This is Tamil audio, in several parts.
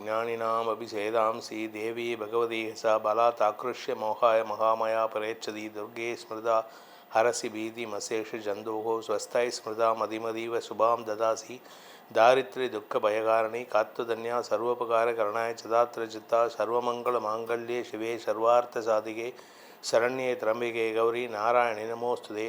ஞானினாம் அபிஷேதாம்சி தேவி பகவதி ச பலா தாக்ருஷ்ய மோகாய மகாமயா பரேச்சதி துர்கே ஸ்மிருதா ஹரசி பீதி மசேஷு ஜந்தோகோ ஸ்வஸ்தாய் ஸ்மிருதா மதிமதீவ சுபாம் ததாசி தாரித்ரி துக்க பயகாரணி காத்துதன்யா சர்வோபகார கருணாய சதாத்திர சர்வமங்கள மாங்கல்யே சிவே சர்வார்த்த சாதிகே சரண்யே திரம்பிகே கௌரி நாராயணி நமோஸ்துதே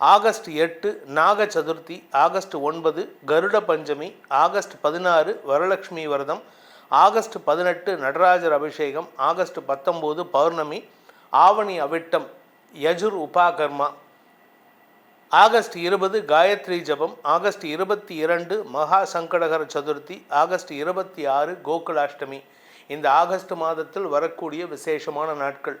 ஆகஸ்ட் எட்டு நாக சதுர்த்தி ஆகஸ்ட் ஒன்பது கருட பஞ்சமி ஆகஸ்ட் பதினாறு வரலட்சுமி விரதம் ஆகஸ்ட் பதினெட்டு நடராஜர் அபிஷேகம் ஆகஸ்ட் பத்தொம்போது பௌர்ணமி ஆவணி அவிட்டம் யஜுர் உபாகர்மா. ஆகஸ்ட் இருபது காயத்ரி ஜபம் ஆகஸ்ட் இருபத்தி இரண்டு மகா சங்கடகர சதுர்த்தி ஆகஸ்ட் இருபத்தி ஆறு கோகுலாஷ்டமி. இந்த ஆகஸ்ட் மாதத்தில் வரக்கூடிய விசேஷமான நாட்கள்.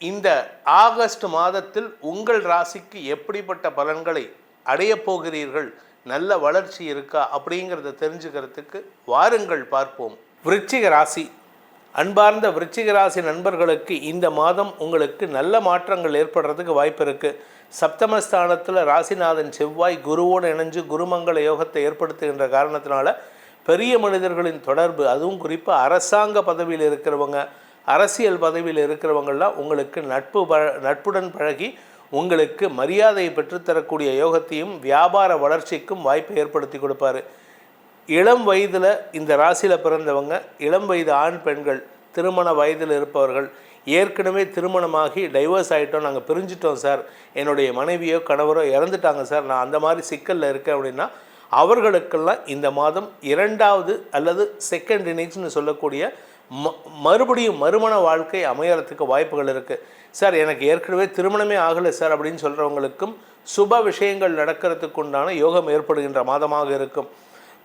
இந்த ஆகஸ்ட் மாதத்தில் உங்கள் ராசிக்கு எப்படிப்பட்ட பலன்களை அடையப் போகிறீர்கள்? நல்ல வளர்ச்சி இருக்கா? அப்படிங்கிறத தெரிஞ்சுக்கிறதுக்கு வாருங்கள் பார்ப்போம். விருச்சிக ராசி. அன்பார்ந்த விருச்சிக ராசி நண்பர்களுக்கு இந்த மாதம் உங்களுக்கு நல்ல மாற்றங்கள் ஏற்படுறதுக்கு வாய்ப்பு இருக்குது சப்தமஸ்தானத்தில் ராசிநாதன் செவ்வாய் குருவோடு இணைஞ்சு குருமங்கள யோகத்தை ஏற்படுத்துகின்ற காரணத்தினால பெரிய மனிதர்களின் தொடர்பு அதுவும் குறிப்பாக அரசாங்க பதவியில் இருக்கிறவங்க அரசியல் பதவியில் இருக்கிறவங்கள்லாம் உங்களுக்கு நட்பு ப நட்புடன் பழகி உங்களுக்கு மரியாதையை பெற்றுத்தரக்கூடிய யோகத்தையும் வியாபார வளர்ச்சிக்கும் வாய்ப்பை ஏற்படுத்தி கொடுப்பாரு. இளம் வயதில் இந்த ராசியில் பிறந்தவங்க இளம் வயது ஆண் பெண்கள் திருமண வயதில் இருப்பவர்கள் ஏற்கனவே திருமணமாகி டைவர்ஸ் ஆகிட்டோம் நாங்கள் பிரிஞ்சிட்டோம் சார். என்னுடைய மனைவியோ கணவரோ இறந்துட்டாங்க சார். நான் அந்த மாதிரி சிக்கலில் இருக்கேன் அப்படின்னா அவர்களுக்கெல்லாம் இந்த மாதம் இரண்டாவது அல்லது செகண்ட் இன்னிங்ஸ்னு சொல்லக்கூடிய மறுபடியும் மறுமண வாழ்க்கை அமையறதுக்கு வாய்ப்புகள் இருக்குது சார் எனக்கு ஏற்கனவே திருமணமே ஆகலை சார் அப்படின்னு சொல்கிறவங்களுக்கும் சுப விஷயங்கள் நடக்கிறதுக்கு உண்டான யோகம் ஏற்படுகின்ற மாதமாக இருக்கும்.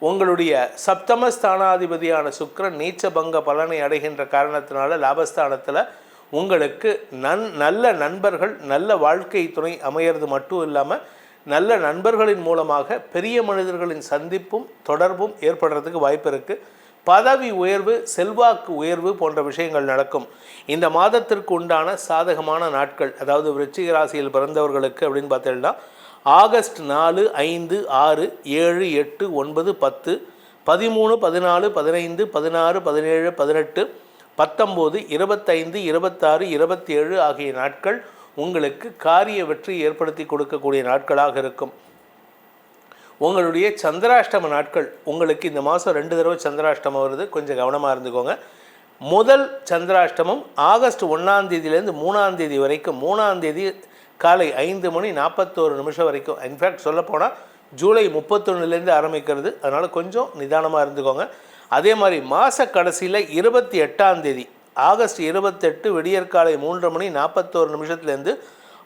உங்களுடைய சப்தம ஸ்தானாதிபதியான நீச்ச பங்க பலனை அடைகின்ற காரணத்தினால லாபஸ்தானத்தில் உங்களுக்கு நன் நல்ல நண்பர்கள் நல்ல வாழ்க்கை துணை அமையிறது மட்டும் இல்லாமல் நல்ல நண்பர்களின் மூலமாக பெரிய மனிதர்களின் சந்திப்பும் தொடர்பும் ஏற்படுறதுக்கு வாய்ப்பு இருக்குது பதவி உயர்வு செல்வாக்கு உயர்வு போன்ற விஷயங்கள் நடக்கும். இந்த மாதத்திற்கு உண்டான சாதகமான நாட்கள் அதாவது விருச்சிக ராசியில் பிறந்தவர்களுக்கு அப்படின்னு பார்த்தீங்கன்னா ஆகஸ்ட் நாலு ஐந்து ஆறு ஏழு எட்டு ஒன்பது பத்து பதிமூணு பதினாலு பதினைந்து பதினாறு பதினேழு பதினெட்டு பத்தொம்போது இருபத்தைந்து இருபத்தாறு இருபத்தேழு ஆகிய நாட்கள் உங்களுக்கு காரிய வெற்றி ஏற்படுத்தி கொடுக்கக்கூடிய நாட்களாக இருக்கும். உங்களுடைய சந்திராஷ்டம நாட்கள் உங்களுக்கு இந்த மாதம் ரெண்டு தடவை சந்திராஷ்டமம் வருது. கொஞ்சம் கவனமாக இருந்துக்கோங்க. முதல் சந்திராஷ்டமம் ஆகஸ்ட் ஒன்றாம் தேதியிலேருந்து மூணாம் தேதி வரைக்கும் மூணாம் தேதி காலை ஐந்து மணி நாற்பத்தோரு நிமிஷம் வரைக்கும். இன்ஃபேக்ட் சொல்லப்போனால் ஜூலை முப்பத்தொன்னுலேருந்து ஆரம்பிக்கிறது. அதனால் கொஞ்சம் நிதானமாக இருந்துக்கோங்க. அதே மாதிரி மாத கடைசியில் இருபத்தி எட்டாம் தேதி ஆகஸ்ட் இருபத்தெட்டு விடியற்காலை மூன்று மணி நாற்பத்தோரு நிமிஷத்துலேருந்து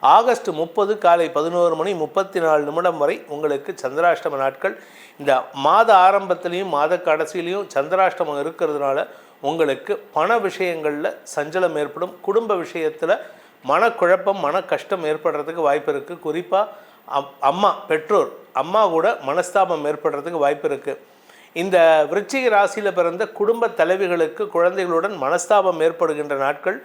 ஆகஸ்ட் முப்பது காலை பதினோரு மணி முப்பத்தி நாலு நிமிடம் வரை உங்களுக்கு சந்திராஷ்டம நாட்கள். இந்த மாத ஆரம்பத்திலையும் மாத கடைசியிலையும் சந்திராஷ்டமம் இருக்கிறதுனால உங்களுக்கு பண விஷயங்களில் சஞ்சலம் ஏற்படும். குடும்ப விஷயத்தில் மனக்குழப்பம் மன கஷ்டம் ஏற்படுறதுக்கு வாய்ப்பு இருக்குது குறிப்பாக அம் அம்மா பெற்றோர் அம்மா கூட மனஸ்தாபம் ஏற்படுறதுக்கு வாய்ப்பு இருக்குது இந்த விருச்சிக ராசியில் பிறந்த குடும்ப தலைவிகளுக்கு குழந்தைகளுடன் மனஸ்தாபம் ஏற்படுகின்ற நாட்கள்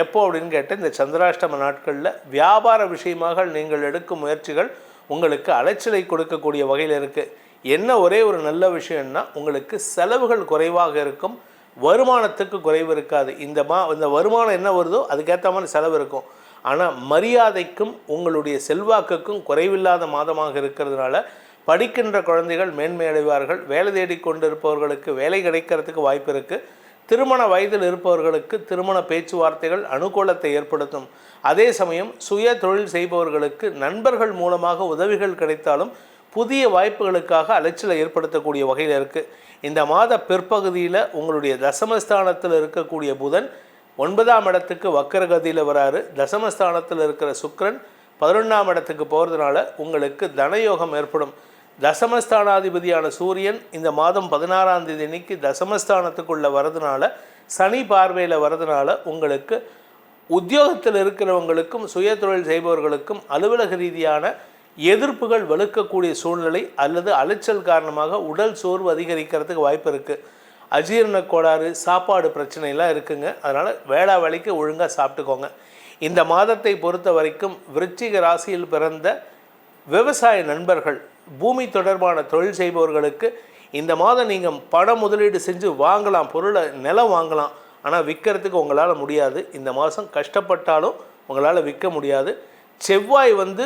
எப்போ அப்படின்னு கேட்டால் இந்த சந்திராஷ்டம நாட்களில் வியாபார விஷயமாக நீங்கள் எடுக்கும் முயற்சிகள் உங்களுக்கு அலைச்சலை கொடுக்கக்கூடிய வகையில் இருக்குது என்ன ஒரே ஒரு நல்ல விஷயம்னா உங்களுக்கு செலவுகள் குறைவாக இருக்கும். வருமானத்துக்கு குறைவு இருக்காது. இந்த மா இந்த வருமானம் என்ன வருதோ அதுக்கேற்ற மாதிரி செலவு இருக்கும். ஆனால் மரியாதைக்கும் உங்களுடைய செல்வாக்குக்கும் குறைவில்லாத மாதமாக இருக்கிறதுனால படிக்கின்ற குழந்தைகள் மேன்மை அடைவார்கள். வேலை தேடிக் கொண்டிருப்பவர்களுக்கு வேலை கிடைக்கிறதுக்கு வாய்ப்பு இருக்குது திருமண வயதில் இருப்பவர்களுக்கு திருமண பேச்சுவார்த்தைகள் அனுகூலத்தை ஏற்படுத்தும். அதே சமயம் சுய தொழில் செய்பவர்களுக்கு நண்பர்கள் மூலமாக உதவிகள் கிடைத்தாலும் புதிய வாய்ப்புகளுக்காக அலைச்சலை ஏற்படுத்தக்கூடிய வகையில் இருக்குது இந்த மாத பிற்பகுதியில் உங்களுடைய தசமஸ்தானத்தில் இருக்கக்கூடிய புதன் ஒன்பதாம் இடத்துக்கு வக்கரகதியில் வராரு. தசமஸ்தானத்தில் இருக்கிற சுக்கரன் பதினொன்றாம் இடத்துக்கு போகிறதுனால உங்களுக்கு தனயோகம் ஏற்படும். தசமஸ்தானாதிபதியான சூரியன் இந்த மாதம் பதினாறாம் தேதி அன்னைக்கு தசமஸ்தானத்துக்குள்ளே வரதுனால சனி பார்வையில் வரதுனால உங்களுக்கு உத்தியோகத்தில் இருக்கிறவங்களுக்கும் சுய தொழில் செய்பவர்களுக்கும் அலுவலக ரீதியான எதிர்ப்புகள் வலுக்கக்கூடிய சூழ்நிலை அல்லது அலைச்சல் காரணமாக உடல் சோர்வு அதிகரிக்கிறதுக்கு வாய்ப்பு இருக்குது அஜீரண கோளாறு சாப்பாடு பிரச்சனைலாம் இருக்குங்க. அதனால் வேளா வேலைக்கு ஒழுங்காக சாப்பிட்டுக்கோங்க. இந்த மாதத்தை பொறுத்த வரைக்கும் விருச்சிக ராசியில் பிறந்த விவசாய நண்பர்கள் பூமி தொடர்பான தொழில் செய்பவர்களுக்கு இந்த மாதம் நீங்கள் பணம் முதலீடு செஞ்சு வாங்கலாம் பொருளை நிலம் வாங்கலாம். ஆனால் விற்கிறதுக்கு உங்களால் முடியாது. இந்த மாதம் கஷ்டப்பட்டாலும் உங்களால் விற்க முடியாது. செவ்வாய் வந்து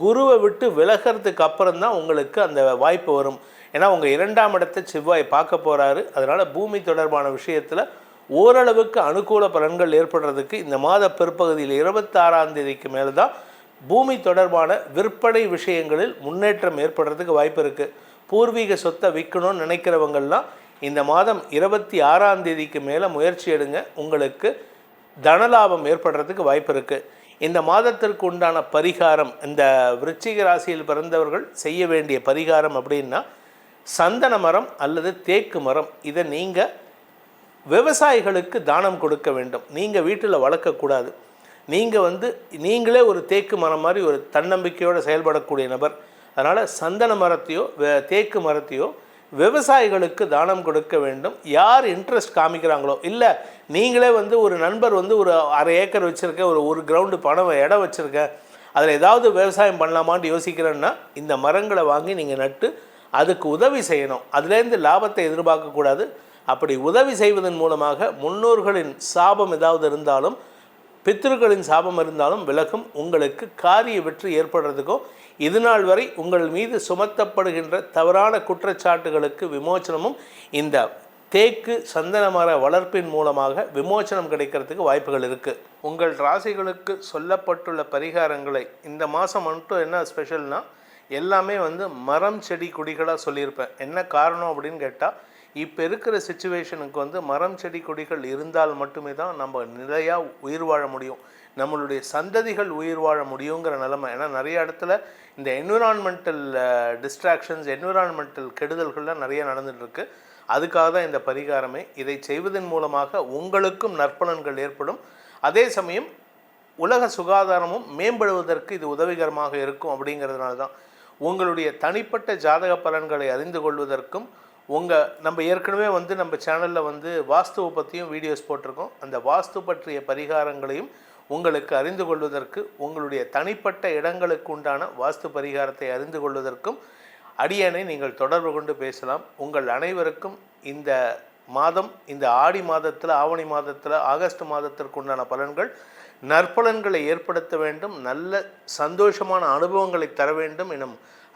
குருவை விட்டு விலகிறதுக்கு அப்புறம் தான் உங்களுக்கு அந்த வாய்ப்பு வரும். ஏன்னா உங்கள் இரண்டாம் இடத்தை செவ்வாய் பார்க்க போகிறாரு அதனால் பூமி தொடர்பான விஷயத்தில் ஓரளவுக்கு அனுகூல பலன்கள் ஏற்படுறதுக்கு இந்த மாத பிற்பகுதியில் இருபத்தாறாம் தேதிக்கு மேலே தான் பூமி தொடர்பான விற்பனை விஷயங்களில் முன்னேற்றம் ஏற்படுறதுக்கு வாய்ப்பு இருக்குது பூர்வீக சொத்தை விற்கணும்னு நினைக்கிறவங்கள்லாம் இந்த மாதம் இருபத்தி ஆறாம் தேதிக்கு மேலே முயற்சி எடுங்க. உங்களுக்கு தனலாபம் ஏற்படுறதுக்கு வாய்ப்பு இருக்குது இந்த மாதத்திற்கு உண்டான பரிகாரம் இந்த விருச்சிக ராசியில் பிறந்தவர்கள் செய்ய வேண்டிய பரிகாரம் அப்படின்னா சந்தன மரம் அல்லது தேக்கு மரம். இதை நீங்கள் விவசாயிகளுக்கு தானம் கொடுக்க வேண்டும். நீங்கள் வீட்டில் வளர்க்கக்கூடாது. நீங்கள் வந்து நீங்களே ஒரு தேக்கு மரம் மாதிரி ஒரு தன்னம்பிக்கையோடு செயல்படக்கூடிய நபர். அதனால் சந்தன மரத்தையோ வே- தேக்கு மரத்தையோ விவசாயிகளுக்கு தானம் கொடுக்க வேண்டும். யார் இன்ட்ரெஸ்ட் காமிக்கிறாங்களோ இல்லை நீங்களே வந்து ஒரு நண்பர் வந்து ஒரு அரை ஏக்கர் வச்சுருக்கேன் ஒரு ஒரு கிரவுண்டு பணம் இடம் வச்சுருக்கேன் அதில் ஏதாவது விவசாயம் பண்ணலாமான்னு யோசிக்கிறேன்னா இந்த மரங்களை வாங்கி நீங்கள் நட்டு அதுக்கு உதவி செய்யணும். அதுலேருந்து லாபத்தை எதிர்பார்க்கக்கூடாது. அப்படி உதவி செய்வதன் மூலமாக முன்னோர்களின் சாபம் ஏதாவது இருந்தாலும் பித்திருக்களின் சாபம் இருந்தாலும் விலகும். உங்களுக்கு காரிய வெற்றி ஏற்படுறதுக்கோ இதுநாள் வரை உங்கள் மீது சுமத்தப்படுகின்ற தவறான குற்றச்சாட்டுகளுக்கு விமோச்சனமும் இந்த தேக்கு சந்தன மர வளர்ப்பின் மூலமாக விமோச்சனம் கிடைக்கிறதுக்கு வாய்ப்புகள் இருக்குது உங்கள் ராசிகளுக்கு சொல்லப்பட்டுள்ள பரிகாரங்களை இந்த மாதம் மட்டும் என்ன ஸ்பெஷல்னால் எல்லாமே வந்து மரம் செடி கொடிகளாக சொல்லியிருப்பேன். என்ன காரணம் அப்படின்னு கேட்டால் இப்போ இருக்கிற சுச்சுவேஷனுக்கு வந்து மரம் செடி கொடிகள் இருந்தால் மட்டுமே தான் நம்ம நிலையாக உயிர் வாழ முடியும். நம்மளுடைய சந்ததிகள் உயிர் வாழ முடியுங்கிற நிலைமை. ஏன்னா நிறைய இடத்துல இந்த என்விரான்மெண்டல் டிஸ்ட்ராக்ஷன்ஸ் என்விரான்மெண்டல் கெடுதல்கள்லாம் நிறைய நடந்துகிட்ருக்கு அதுக்காக தான் இந்த பரிகாரமே. இதை செய்வதன் மூலமாக உங்களுக்கும் நற்பலன்கள் ஏற்படும். அதே சமயம் உலக சுகாதாரமும் மேம்படுவதற்கு இது உதவிகரமாக இருக்கும் அப்படிங்கிறதுனால தான் உங்களுடைய தனிப்பட்ட ஜாதக பலன்களை அறிந்து கொள்வதற்கும் உங்கள் நம்ம ஏற்கனவே வந்து நம்ம சேனலில் வந்து வாஸ்துவை பற்றியும் வீடியோஸ் போட்டிருக்கோம். அந்த வாஸ்து பற்றிய பரிகாரங்களையும் உங்களுக்கு அறிந்து கொள்வதற்கு உங்களுடைய தனிப்பட்ட இடங்களுக்கு உண்டான வாஸ்து பரிகாரத்தை அறிந்து கொள்வதற்கும் அடியனை நீங்கள் தொடர்பு கொண்டு பேசலாம். உங்கள் அனைவருக்கும் இந்த மாதம் இந்த ஆடி மாதத்தில் ஆவணி மாதத்தில் ஆகஸ்ட் மாதத்திற்கு உண்டான பலன்கள் நற்பலன்களை ஏற்படுத்த வேண்டும் நல்ல சந்தோஷமான அனுபவங்களை தர வேண்டும் எனும்